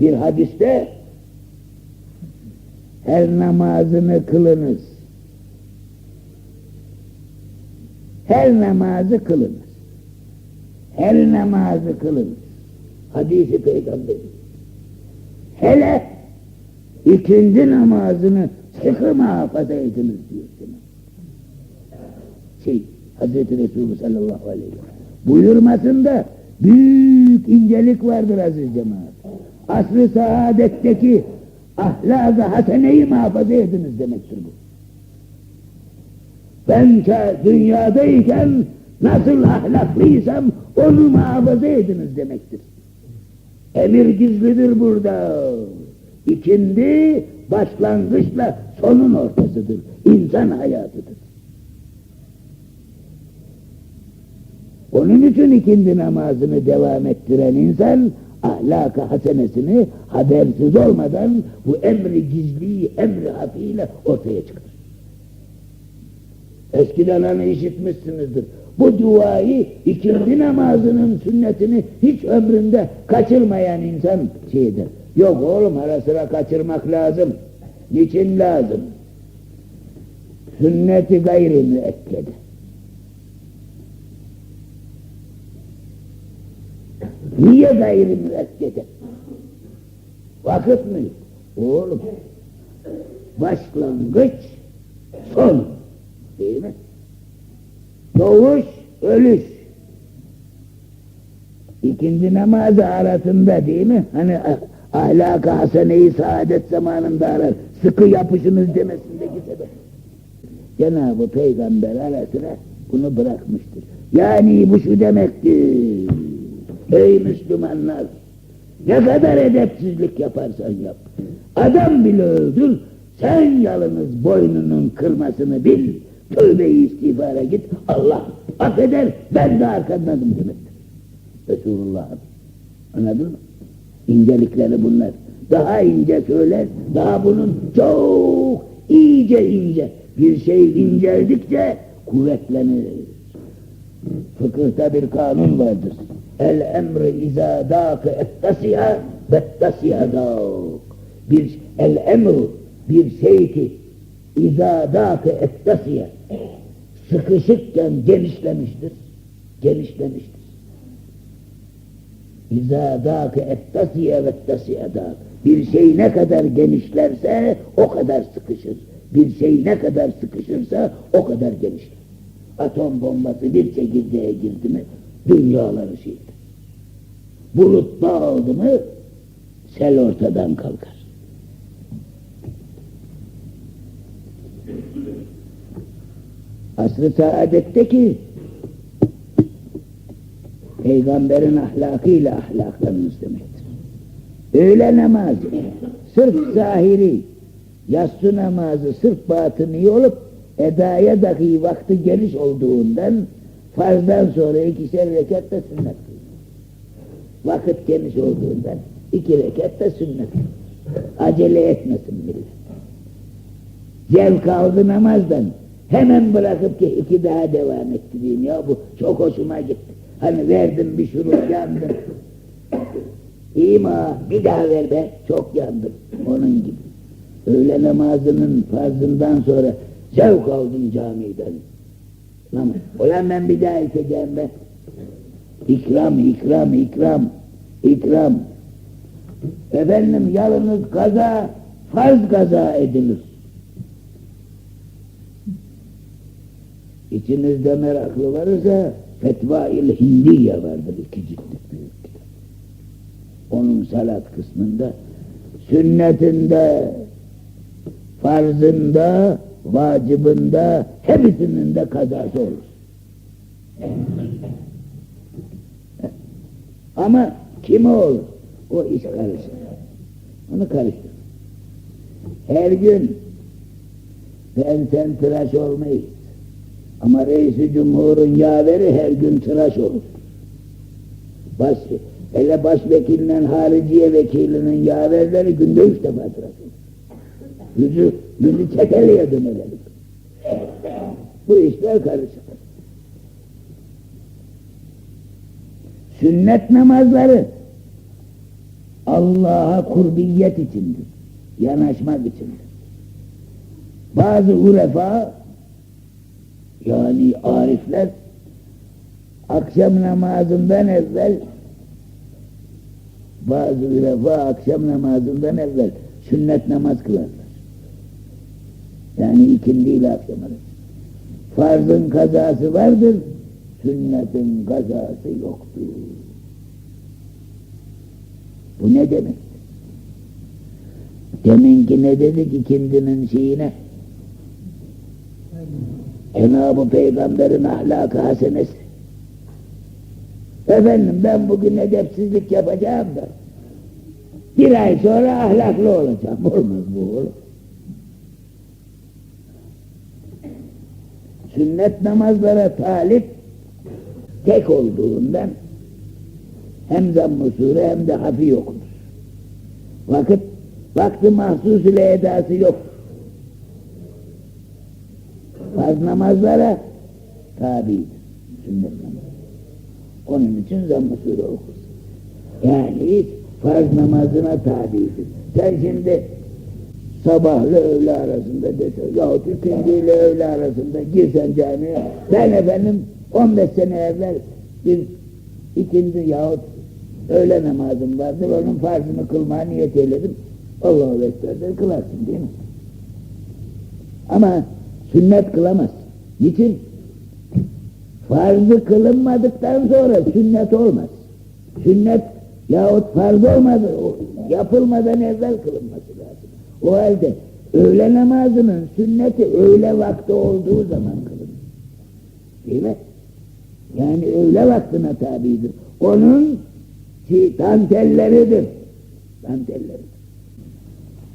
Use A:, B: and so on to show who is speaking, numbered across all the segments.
A: Bir hadiste her namazını kılınız. Her namazı kılınız. Her namazı kılınız. Hadisi peygamber. Hele ikinci namazını sıkı muhafaza ediniz diyor. Şey, Hazreti Resulü sallallahu aleyhi ve sellem buyurmasında büyük incelik vardır aziz cemaat. Asr-ı saadetteki ahlak-ı haseneyi muhafaza ediniz demektir bu. Ben dünyadayken nasıl ahlaklıysam onu muhafaza ediniz demektir. Emir gizlidir burada. İkindi başlangıçla sonun ortasıdır. İnsan hayatıdır. Onun için ikindi namazını devam ettiren insan ahlak-ı hasenesini habersiz olmadan bu emri gizli, emri hafiyle ortaya çıkar. Eskiden hani işitmişsinizdir. Bu duayı ikindi namazının sünnetini hiç ömründe kaçırmayan insan şeydir. Yok oğlum ara sıra kaçırmak lazım. Niçin lazım? Sünneti gayri müekkede. Niye gayri müekkede? Vakit mi? Oğlum. Başlangıç, son. Değil mi? Doğuş, ölüş. İkinci namazı arasında değil mi? Hani ahlak-ı haseneyi saadet zamanında arar. Sıkı yapışınız demesindeki sebep. Cenab-ı Peygamber ara sıra bunu bırakmıştır. Yani bu şu demektir. Ey Müslümanlar! Ne kadar edepsizlik yaparsan yap. Adam bile öldür, sen yalnız boynunun kırmasını bil. Tövbe-i istiğfara git, Allah affeder, ben de arkandadım demektir. Resulullah'ın. Anladın mı? İncelikleri bunlar. Daha ince söyler, daha bunun çok iyice ince. Bir şey inceldikçe kuvvetlenir. Fıkıhta bir kanun vardır. El emri izâ dâkı ettasiya bettasiya dâk. Bir, el emru bir şey ki izâ dâkı ettasiya sıkışıkken genişlemiştir. Genişlemiştir. İzâ dâkı ettasiye vettasiya dâk. Bir şey ne kadar genişlerse o kadar sıkışır. Bir şey ne kadar sıkışırsa o kadar genişler. Atom bombası bir çekirdeğe girdi mi dünyaları şeydir. Bulut dağıldı mı sel ortadan kalkar. Asr-ı saadetteki peygamberin ahlakıyla ahlaklanınız demektir. Öğle namazı sırf zahiri, yatsı namazı sırf batıni olup edaya dahi vakti geniş olduğundan farzdan sonra ikişer rekat da sünnet Vakit geniş olduğundan iki rekat da sünnet Acele etmesin millet. Zevk aldı namazdan. Hemen bırakıp ki iki daha devam ettireyim ya bu çok hoşuma gitti. Hani verdim bir şurup yandım. İyi mi bir daha ver be çok yandım. Onun gibi. Öğle namazının farzından sonra zevk aldım camiden. Ama ulan ben bir daha içeceğim be. İkram, ikram, ikram, ikram. Efendim yalnız kaza, farz kaza edilir. İçinizde meraklı varsa Fetva-il Hindiye vardır iki ciltlik büyük kitap. Onun salat kısmında sünnetinde, farzında, vacibinde, hepsinin de kazası olur. Ama kim olur? O iş karışır. Onu karıştır. Her gün ben sen tıraş olmayı ama reisi cumhurun yaveri her gün tıraş olur. Baş, hele başvekilinden hariciye vekilinin yaverleri günde üç defa tıraş olur. Yüzü, yüzü çekeliye dönelim. Bu işler karışık. Sünnet namazları Allah'a kurbiyet içindir. Yanaşmak içindir. Bazı urefa yani arifler akşam namazından evvel bazı ulefa akşam namazından evvel sünnet namaz kılarlar. Yani ikindi ile akşam arası. Farzın kazası vardır, sünnetin kazası yoktur. Bu ne demek? Deminki ne dedik ikindinin şeyine? Cenab-ı Peygamber'in ahlakı hasenesi. Efendim ben bugün edepsizlik yapacağım da bir ay sonra ahlaklı olacağım. Olmaz bu oğlum. Sünnet namazlara talip tek olduğundan hem zamm-ı sure hem de hafi okunur. Vakit, vakti mahsus ile edası yok. Farz namazlara tabidir. Sünnet namazı. Onun için zamm-ı sure okursun. Yani farz namazına tabidir. Sen şimdi sabahla öğle arasında desen, yahut ikindi ile öğle arasında girsen camiye, ben efendim 15 sene evvel bir ikindi yahut öğle namazım vardı, onun farzını kılmaya niyet eyledim. Allahu Ekber'de kılarsın değil mi? Ama sünnet kılamaz. Niçin? Farzı kılınmadıktan sonra sünnet olmaz. Sünnet yahut farz olmadı, yapılmadan evvel kılınması lazım. O halde öğle namazının sünneti öğle vakti olduğu zaman kılınır. Değil mi? Yani öğle vaktine tabidir. Onun ki dantelleridir.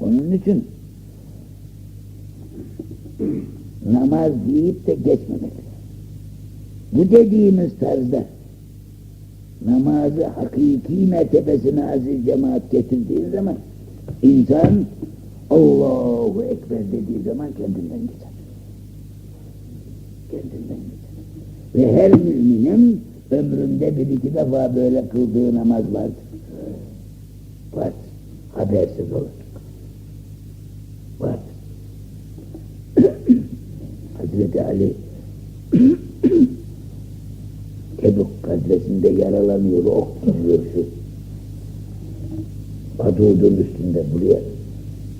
A: Onun için namaz deyip de geçmemek. Bu dediğimiz tarzda namazı hakiki mertebesine aziz cemaat getirdiği zaman insan Allahu Ekber dediği zaman kendinden geçer. Kendinden geçer. Ve her müminin ömründe bir iki defa böyle kıldığı namaz vardır. Var. Habersiz olur. Var. Hazreti Ali Tebuk gazvesinde yaralanıyor, ok gidiyor şu. Adudun üstünde buraya.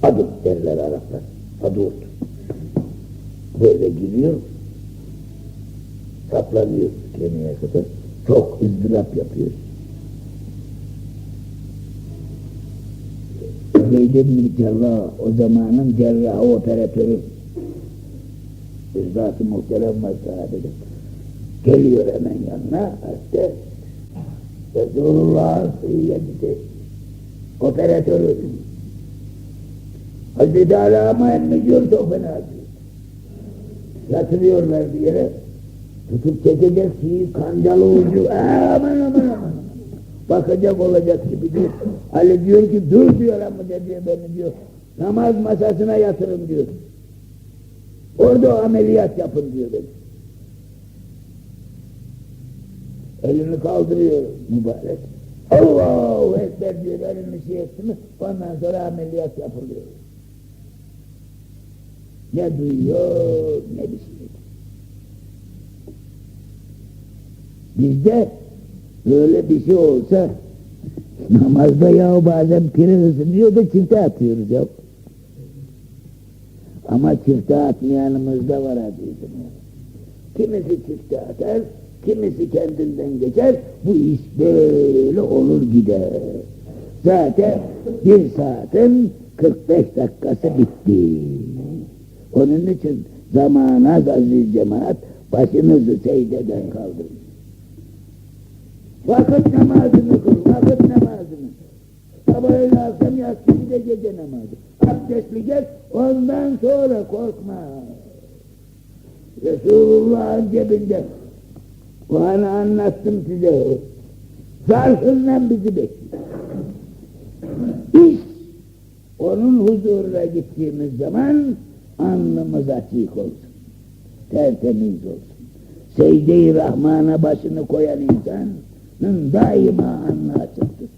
A: Adud derler Araplar. Adud. Böyle giriyor. Saplanıyor kemiğe kadar. Çok ızdırap yapıyor. Zeyd bin Cerrah, o zamanın cerrahı operatörü. Zat-ı muhterem sahabede. Geliyor hemen yanına, hatta Resulullah'ın sıhhiyeti, operatörü. Hazreti Alâma emmiyor çok fena diyor. Yatırıyorlar bir yere, tutup çekecek şeyi, kancalı ucu, aman aman aman. Bakacak olacak gibi diyor. Ali diyor ki dur diyor ama diyor beni diyor. Namaz masasına yatırın diyor. Orada ameliyat yapın diyor beni. Elini kaldırıyor mübarek. Allahu Ekber diyor elini şey etti mi ondan sonra ameliyat yapılıyor. Ne duyuyor ne bir şey. Bizde böyle bir şey olsa namazda ya bazen pire ısınıyor da çifte atıyoruz ya. Ama çifte atmayanımız da var azizim. Kimisi çifte atar, kimisi kendinden geçer, bu iş böyle olur gider. Zaten bir saatin 45 dakikası bitti. Onun için zaman az aziz cemaat, başınızı secdeden kaldırın. Vakit namazını kıl, vakit namazını. Sabah öğle akşam yatsı bir de gece namazı. Abdestli gel, ondan sonra korkma. Resulullah'ın cebinde. Bu hani anlattım size. Zarfından bizi bekliyor. Biz onun huzuruna gittiğimiz zaman alnımız açık olsun. Tertemiz olsun. Secde-i Rahman'a başını koyan insanın daima alnı açıktır.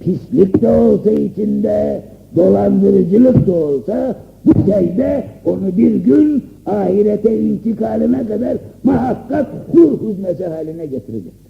A: pislik de olsa içinde, dolandırıcılık da olsa bu secde onu bir gün ahirete intikaline kadar muhakkak ruh huzmesi haline getirecek.